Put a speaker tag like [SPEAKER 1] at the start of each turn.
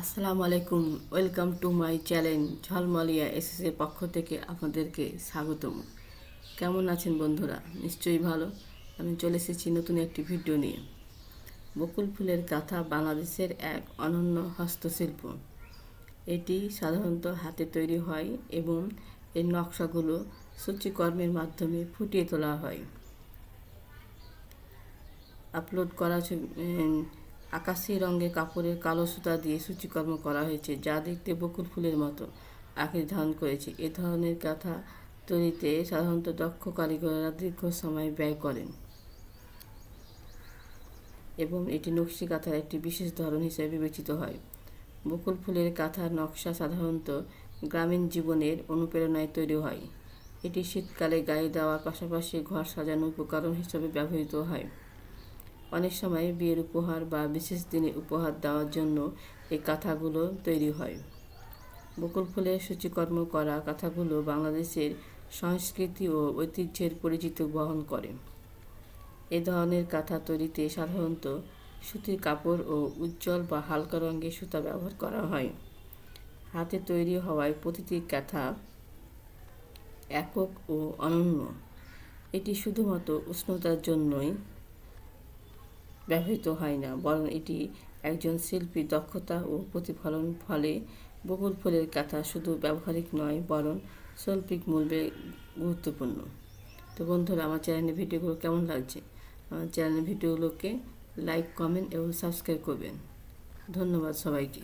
[SPEAKER 1] আসসালামু আলাইকুম, welcome to my channel Jhalmalia এসএসের পক্ষ থেকে আপনাদেরকে স্বাগতম। কেমন আছেন বন্ধুরা? নিশ্চয়ই ভালো। আমি চলে এসেছি নতুন একটি ভিডিও নিয়ে। বকুল ফুলের কাঁথা বাংলাদেশের এক অনন্য হস্তশিল্প। এটি সাধারণত হাতে তৈরি হয় এবং এর নকশাগুলো সূচিকর্মের মাধ্যমে ফুটিয়ে তোলা হয়। আপলোড করা আকাশি রঙের কাপড়ের কালো সুতা দিয়ে সূচিকর্ম করা হয়েছে, যা দেখতে বকুল ফুলের মতো। আকৃতি ধারণ করেছে। এ ধরনের কাঁথা তৈরিতে সাধারণত দক্ষ কারিগররা দীর্ঘ সময় ব্যয় করেন এবং এটি নকশি কাঁথার একটি বিশেষ ধরন হিসেবে বিবেচিত হয়। বকুল ফুলের কাঁথার নকশা সাধারণত গ্রামীণ জীবনের অনুপ্রেরণায় তৈরি হয়। এটি শীতকালে গায়ে দেওয়ার পাশাপাশি ঘর সাজানোর উপকরণ হিসেবে ব্যবহৃত হয়। অনেক সময় বিয়ের উপহার বা বিশেষ দিনে উপহার দেওয়ার জন্য এই কাঁথাগুলো তৈরি হয়। বকুল ফুলের সূচিকর্ম করা কাঁথাগুলো বাংলাদেশের সংস্কৃতি ও ঐতিহ্যের পরিচিত বহন করে। এ ধরনের কাঁথা তৈরিতে সাধারণত সুতির কাপড় ও উজ্জ্বল বা হালকা রঙের সুতা ব্যবহার করা হয়। হাতে তৈরি হওয়ায় প্রতিটি কাঁথা একক ও অনন্য। এটি শুধুমাত্র উষ্ণতার জন্যই ব্যবহৃত হয় না, বরং এটি একজন শিল্পীর দক্ষতা ও প্রতিফলন ফলে বকুল ফুলের কাঁথা শুধু ব্যবহারিক নয়, বরং শৈল্পিক মূল্যে গুরুত্বপূর্ণ। তো বন্ধুরা, আমার চ্যানেলের ভিডিওগুলো কেমন লাগছে? আমার চ্যানেলের ভিডিওগুলোকে লাইক, কমেন্ট এবং সাবস্ক্রাইব করবেন। ধন্যবাদ সবাইকে।